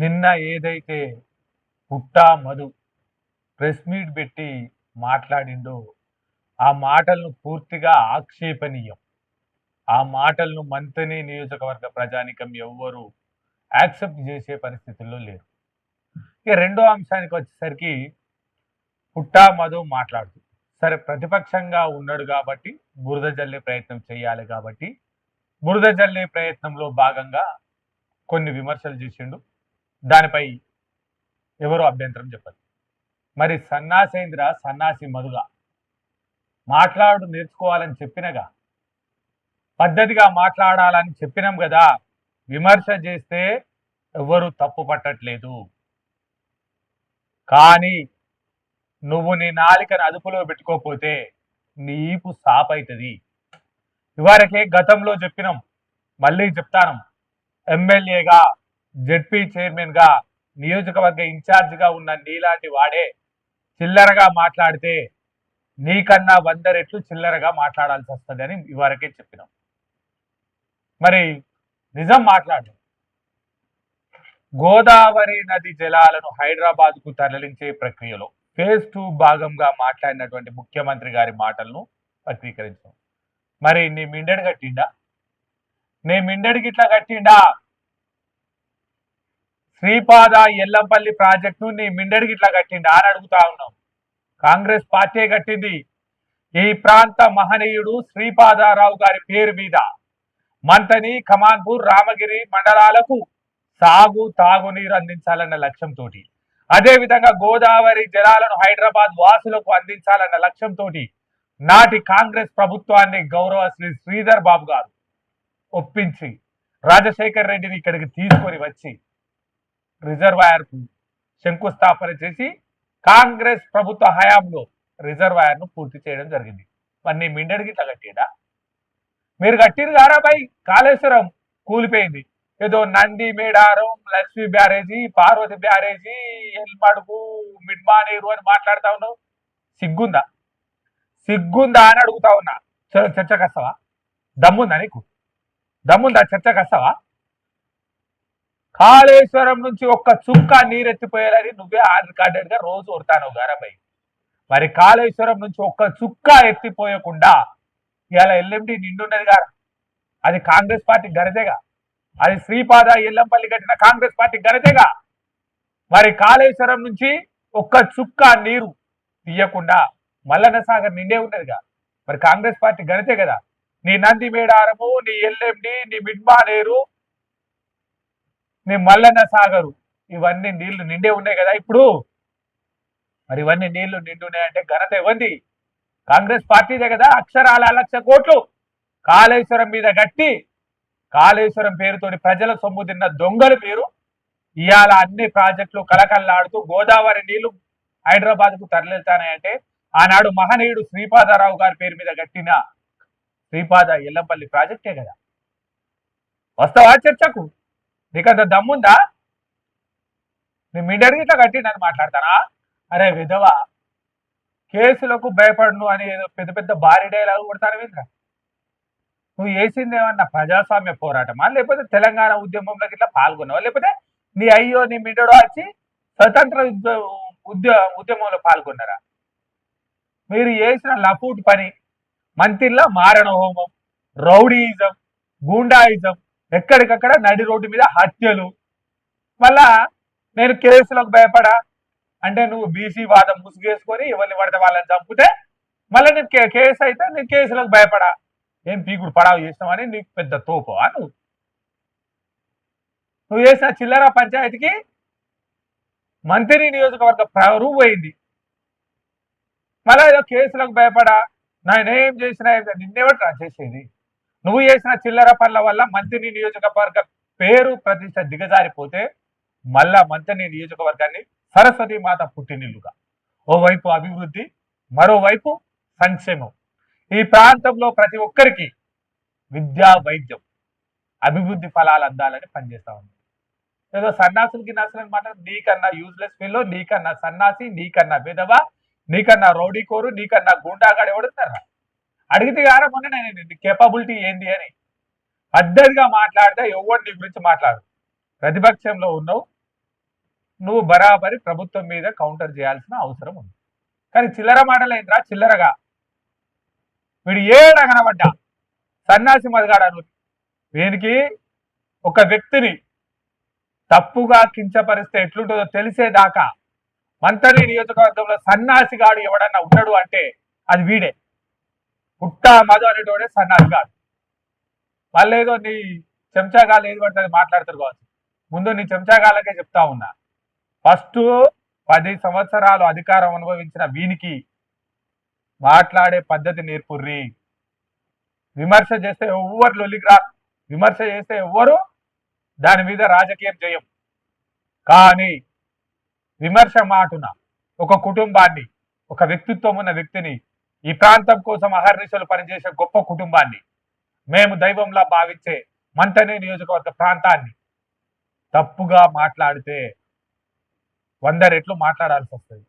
నిన్న ఏదైతే పుట్టా Madhu press meet పెట్టి మాట్లాడిండో ఆ మాటలను పూర్తిగా ఆక్షేపణీయం ఆ మాటలను మంతని నియోజకవర్గ ప్రజానికం ఎవ్వరూ యాక్సెప్ట్ చేసే పరిస్థితుల్లో లేరు. ఇక రెండో అంశానికి వచ్చేసరికి పుట్టా మధు మాట్లాడుతూ సరే ప్రతిపక్షంగా ఉన్నాడు కాబట్టి బురద జల్లే ప్రయత్నం చేయాలి కాబట్టి బురద జల్లే ప్రయత్నంలో భాగంగా కొన్ని విమర్శలు చేసిండు. దానిపై ఎవరు అభ్యంతరం చెప్పదు మరి సన్నాసేంద్ర సన్నాసి మధుల మాట్లాడు నేర్చుకోవాలని చెప్పినగా పద్ధతిగా మాట్లాడాలని చెప్పినాం కదా విమర్శ చేస్తే ఎవరు తప్పు పట్టట్లేదు. కానీ నువ్వు నీ నాలికను అదుపులో పెట్టుకోకపోతే నీపు సాప్ అవుతుంది ఇవరకే గతంలో చెప్పినాం మళ్ళీ చెప్తాను ఎమ్మెల్యేగా జెడ్పీ చైర్మన్గా నియోజకవర్గ ఇన్ఛార్జ్గా ఉన్న నీలాంటి వాడే చిల్లరగా మాట్లాడితే నీకన్నా వంద రెట్లు చిల్లరగా మాట్లాడాల్సి వస్తుంది అని ఇవరకే చెప్పినాం. మరి నిజం మాట్లాడు. గోదావరి నది జలాలను హైదరాబాద్కు తరలించే ప్రక్రియలో ఫేజ్ టూ భాగంగా మాట్లాడినటువంటి ముఖ్యమంత్రి గారి మాటలను వక్రీకరించాం. మరి నీ మిండెడు కట్టిండా? నీ మిండెడికి ఇట్లా కట్టిండా? శ్రీపాద ఎల్లంపల్లి ప్రాజెక్టును నీ మిండడికి ఇట్లా కట్టింది అని అడుగుతా ఉన్నాం. కాంగ్రెస్ పార్టీ కట్టింది. ఈ ప్రాంత మహనీయుడు శ్రీపాదారావు గారి పేరు మీద మంతని కమాన్పూర్ రామగిరి మండలాలకు సాగు తాగునీరు అందించాలన్న లక్ష్యంతో అదేవిధంగా గోదావరి జలాలను హైదరాబాద్ వాసులకు అందించాలన్న లక్ష్యంతో నాటి కాంగ్రెస్ ప్రభుత్వాన్ని గౌరవ శ్రీ శ్రీధర్ బాబు గారు ఒప్పించి రాజశేఖర్ రెడ్డిని ఇక్కడికి తీసుకొని వచ్చి రిజర్వాయర్కు శంకుస్థాపన చేసి కాంగ్రెస్ ప్రభుత్వ హయాంలో రిజర్వాయర్ను పూర్తి చేయడం జరిగింది. మరి నీ మిండడికి ఇట్లా మీరు కట్టిరు కారా బై కాళేశ్వరం కూలిపోయింది. ఏదో నంది మేడారం లక్ష్మీ బ్యారేజీ పార్వతి బ్యారేజీ ఎల్మడుగు మిడ్మానేరు అని మాట్లాడుతా ఉన్నావు? సిగ్గుందా? సిగ్గుందా అని అడుగుతా ఉన్నా. చ- చర్చకు దమ్ముందా నీకు? దమ్ముందా? చర్చ కస్తావా? కాళేశ్వరం నుంచి ఒక్క చుక్క నీరెత్తిపోయాలని నువ్వే ఆన్గా రోజు కొడతాను గారాబాయి మరి కాళేశ్వరం నుంచి ఒక్క చుక్క ఎత్తిపోయకుండా ఇవాళ ఎల్ఎండి నిండున్నది గారు. అది కాంగ్రెస్ పార్టీ గరజేగా. అది శ్రీపాద ఎల్లంపల్లి కట్టిన కాంగ్రెస్ పార్టీ గరజేగా. మరి కాళేశ్వరం నుంచి ఒక్క చుక్క నీరు తీయకుండా మల్లన్న సాగర్ నిండే ఉన్నదిగా మరి కాంగ్రెస్ పార్టీ గణితే కదా. నీ నంది మేడారము నీ ఎల్ఎండి నీ మిడ్మానేరు నీ మల్లన్న సాగరు. ఇవన్నీ నీళ్ళు నిండే ఉన్నాయి కదా ఇప్పుడు? మరి ఇవన్నీ నీళ్ళు నిండున్నాయంటే ఘనత ఇవ్వండి కాంగ్రెస్ పార్టీదే కదా అక్షరాల లక్ష కోట్లు. కాళేశ్వరం మీద గట్టి కాళేశ్వరం పేరుతోటి ప్రజల సొమ్ము తిన్న దొంగలు మీరు. ఇవాళ అన్ని ప్రాజెక్టులు కలకల్లాడుతూ గోదావరి నీళ్ళు హైదరాబాద్కు తరలిస్తానంటే ఆనాడు మహనీయుడు శ్రీపాదరావు గారి పేరు మీద కట్టిన శ్రీపాద ఎల్లంపల్లి ప్రాజెక్టే కదా. వస్తావా చర్చకు? నీకంత దమ్ముందా? నీ మిండడికి ఇట్లా నన్ను మాట్లాడతానా? అరే విధవ కేసులకు భయపడను అని ఏదో పెద్ద పెద్ద భారీ డైలాగు కొడతాను ఏంద్రా నువ్వు వేసింది ఏమన్నా ప్రజాస్వామ్య పోరాటమా? లేకపోతే తెలంగాణ ఉద్యమంలోకి ఇట్లా పాల్గొన్నావా? లేకపోతే నీ అయ్యో నీ మిండడో వచ్చి స్వతంత్ర ఉద్య ఉద్య ఉద్యమంలో పాల్గొన్నారా? మీరు చేసిన లపూట్ పని మంత్రిలో మారణ హోమం రౌడీయిజం గూండాయిజం ఎక్కడికక్కడ నడి రోడ్డు మీద హత్యలు. మళ్ళా నేను కేసులకు భయపడా? అంటే నువ్వు బీసీ వాదం ముసుగేసుకొని ఎవరిని పడితే వాళ్ళని చంపితే మళ్ళీ నేను కే- కేసు అయితే నేను కేసులకు భయపడా? ఏం పీకుడు పడావు చేసినావని నీకు పెద్ద తోపవా నువ్వు? నువ్వు చేసిన చిల్లర పంచాయతీకి మంత్రి నియోజకవర్గ పరువు పోయింది. మళ్ళా ఏదో కేసులకు భయపడా? నాయన చేసినా ఏం చేసినా, నిన్నెవట్రా చేసేది. నువ్వు చేసిన చిల్లర పనుల వల్ల మంత్రిని నియోజకవర్గ పేరు ప్రతిష్ట దిగజారిపోతే మళ్ళా మంత్రిని నియోజకవర్గాన్ని సరస్వతి మాత పుట్టినిల్లుగా. ఓవైపు అభివృద్ధి మరోవైపు సంక్షేమం. ఈ ప్రాంతంలో ప్రతి ఒక్కరికి విద్యా వైద్యం అభివృద్ధి ఫలాలు అందాలని పనిచేస్తా ఉంది. ఏదో సన్నాసులకి నచ్చలని మాట నీకన్నా యూజ్లెస్ పిల్లో నీకన్నా సన్నాసి నీకన్నా విధవ నీకన్నా రౌడీ కోరు నీకన్నా గుండాగాడు ఎవడుతారా అడిగితే కారా మొన్న నేను కేపబిలిటీ ఏంది అని పద్ధతిగా మాట్లాడితే ఎవరు నీ గురించి మాట్లాడు ప్రతిపక్షంలో ఉన్నావు. నువ్వు బరాబరి ప్రభుత్వం మీద కౌంటర్ చేయాల్సిన అవసరం ఉంది. కానీ చిల్లర మాటలేంద్రా చిల్లరగా. వీడు ఏడ కనబడ్డా? సన్నాసి మదగాడను వీనికి ఒక వ్యక్తిని తప్పుగా కించపరిస్తే ఎట్లుంటుందో తెలిసేదాకా మంత్రి నియోజకవర్గంలో సన్నాసిగాడు ఎవడన్నా ఉన్నాడు అంటే అది వీడే. పుట్టా మధు అనేటోడే సన్నాసిగాడు వాళ్ళేదో నీ చెంచాగాలు ఏది పడుతుంది మాట్లాడతారు కావచ్చు. ముందు నీ చెంచాగాలకే చెప్తా ఉన్నా. ఫస్ట్ పది సంవత్సరాలు అధికారం అనుభవించిన వీనికి మాట్లాడే పద్ధతి నేర్పుర్రి. విమర్శ చేస్తే ఎవ్వరు లొల్లికి రా విమర్శ చేస్తే ఎవ్వరు దాని మీద రాజకీయం చేయం. కానీ విమర్శ మాటున ఒక కుటుంబాన్ని ఒక వ్యక్తిత్వం ఉన్న వ్యక్తిని ఈ ప్రాంతం కోసం అహర్నిశలు పనిచేసే గొప్ప కుటుంబాన్ని మేము దైవంలా భావించే మంతనే నియోజకవర్గ ప్రాంతాన్ని. తప్పుగా మాట్లాడితే వంద రెట్లు మాట్లాడాల్సి వస్తుంది.